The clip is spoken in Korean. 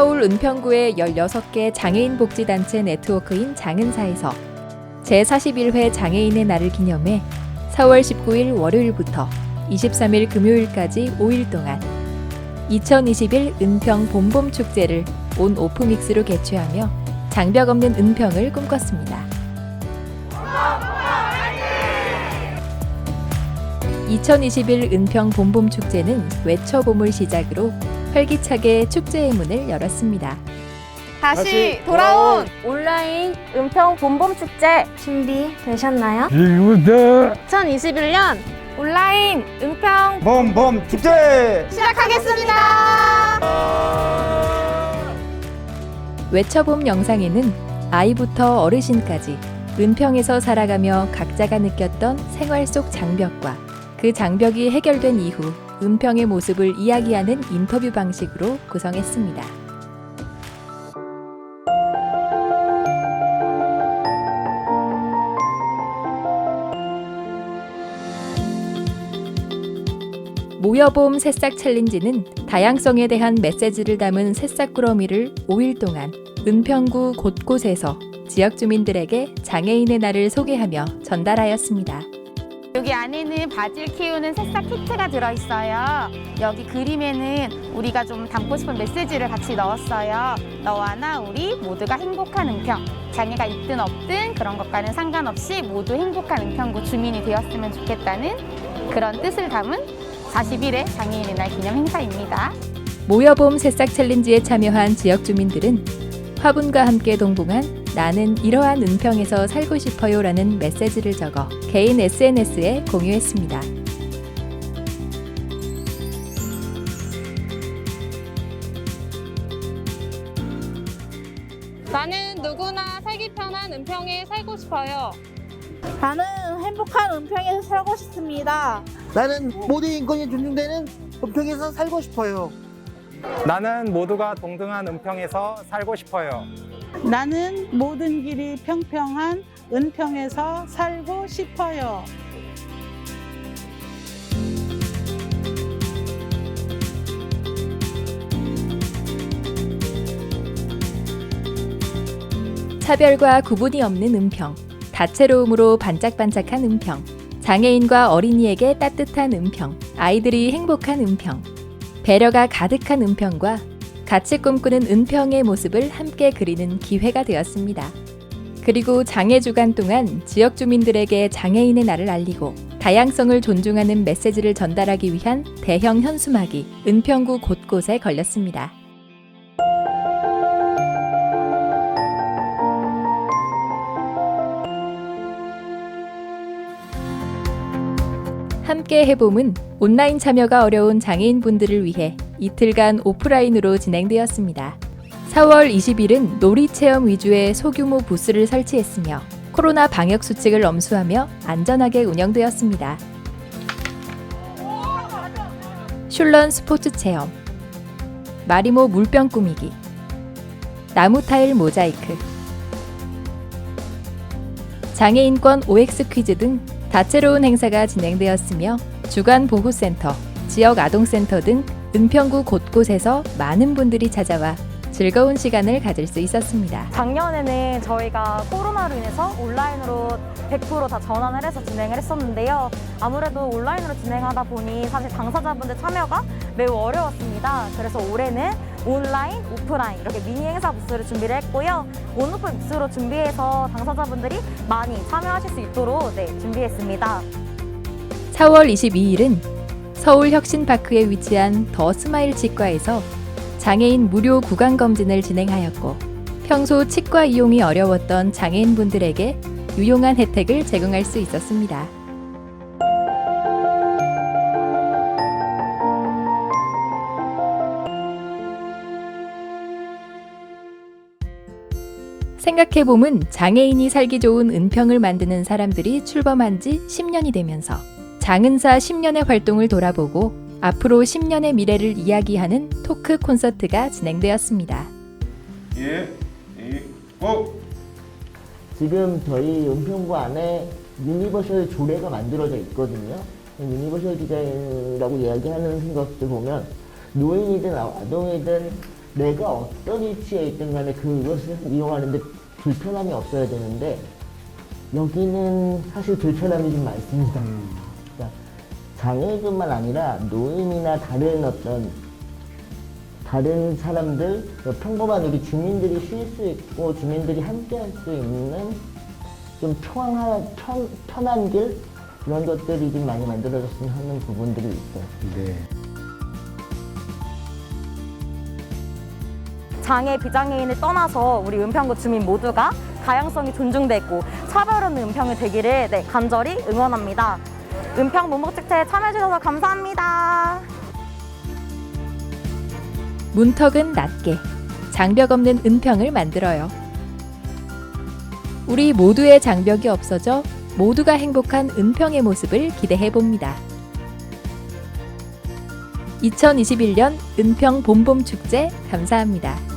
서울 은평구의 16개 장애인 복지단체 네트워크인 장은사에서 제41회 장애인의 날을 기념해 4월 19일 월요일부터 23일 금요일까지 5일 동안 2021 은평 봄봄 축제를 온 오프믹스로 개최하며 장벽 없는 은평을 꿈꿨습니다. 2021 은평 봄봄 축제는 외쳐 봄을 시작으로 활기차게 축제의 문을 열었습니다. 다시 돌아온 온라인 은평 봄봄 축제 준비되셨나요? 지금부터 2021년 온라인 은평 봄봄 축제 시작하겠습니다. 외쳐봄 영상에는 아이부터 어르신까지 은평에서 살아가며 각자가 느꼈던 생활 속 장벽과 그 장벽이 해결된 이후 은평의 모습을 이야기하는 인터뷰 방식으로 구성했습니다. 모여봄 새싹 챌린지는 다양성에 대한 메시지를 담은 새싹 꾸러미를 5일 동안 은평구 곳곳에서 지역 주민들에게 장애인의 날을 소개하며 전달하였습니다. 여기 안에는 바질 키우는 새싹 키트가 들어있어요. 여기 그림에는 우리가 좀 담고 싶은 메시지를 같이 넣었어요. 너와 나 우리 모두가 행복한 은평. 장애가 있든 없든 그런 것과는 상관없이 모두 행복한 은평구 주민이 되었으면 좋겠다는 그런 뜻을 담은 41회 장애인의 날 기념 행사입니다. 모여봄 새싹 챌린지에 참여한 지역 주민들은 화분과 함께 동봉한 나는 이러한 은평에서 살고 싶어요 라는 메시지를 적어 개인 SNS에 공유했습니다. 나는 누구나 살기 편한 은평에 살고 싶어요. 나는 행복한 은평에서 살고 싶습니다. 나는 모두의 인권이 존중되는 은평에서 살고 싶어요. 나는 모두가 동등한 은평에서 살고 싶어요 나는 모든 길이 평평한 은평에서 살고 싶어요. 차별과 구분이 없는 은평, 다채로움으로 반짝반짝한 은평, 장애인과 어린이에게 따뜻한 은평, 아이들이 행복한 은평, 배려가 가득한 은평과 같이 꿈꾸는 은평의 모습을 함께 그리는 기회가 되었습니다. 그리고 장애 주간 동안 지역 주민들에게 장애인의 날을 알리고 다양성을 존중하는 메시지를 전달하기 위한 대형 현수막이 은평구 곳곳에 걸렸습니다. 함께 해봄은 온라인 참여가 어려운 장애인분들을 위해 이틀간 오프라인으로 진행되었습니다. 4월 20일은 놀이 체험 위주의 소규모 부스를 설치했으며 코로나 방역 수칙을 엄수하며 안전하게 운영되었습니다. 슐런 스포츠 체험, 마리모 물병 꾸미기, 나무 타일 모자이크, 장애인권 OX 퀴즈 등 다채로운 행사가 진행되었으며 주간 보호센터, 지역 아동센터 등 은평구 곳곳에서 많은 분들이 찾아와 즐거운 시간을 가질 수 있었습니다. 작년에는 저희가 코로나로 인해서 온라인으로 100%다 전환을 해서 진행을 했었는데요. 아무래도 온라인으로 진행하다 보니 사실 당사자분들 참여가 매우 어려웠습니다. 그래서 올해는 온라인, 오프라인 이렇게 미니 행사 부스를 준비를 했고요. 온오프 부스로 준비해서 당사자분들이 많이 참여하실 수 있도록 네, 준비했습니다. 4월 22일은 서울 혁신파크에 위치한 더 스마일 치과에서 장애인 무료 구강 검진을 진행하였고 평소 치과 이용이 어려웠던 장애인분들에게 유용한 혜택을 제공할 수 있었습니다. 생각해보면 장애인이 살기 좋은 은평을 만드는 사람들이 출범한 지 10년이 되면서 장은사 10년의 활동을 돌아보고 앞으로 10년의 미래를 이야기하는 토크 콘서트가 진행되었습니다. 예, 이, 고! 지금 저희 은평구 안에 유니버셜 조례가 만들어져 있거든요. 유니버셜 디자인이라고 이야기하는 것들 보면 노인이든 아동이든 내가 어떤 위치에 있든 간에 그것을 이용하는데 불편함이 없어야 되는데 여기는 사실 불편함이 좀 많습니다. 그러니까 장애인뿐만 아니라 노인이나 다른 어떤 다른 사람들, 평범한 우리 주민들이 쉴 수 있고 주민들이 함께 할 수 있는 좀 평안, 편, 편한 길 그런 것들이 좀 많이 만들어졌으면 하는 부분들이 있어요. 장애 비장애인을 떠나서 우리 은평구 주민 모두가 다양성이 존중되고 차별 없는 은평이 되기를 네, 간절히 응원합니다. 은평 문목축제에 참여해주셔서 감사합니다. 문턱은 낮게, 장벽 없는 은평을 만들어요. 우리 모두의 장벽이 없어져 모두가 행복한 은평의 모습을 기대해 봅니다. 2021년 은평 봄봄 축제 감사합니다.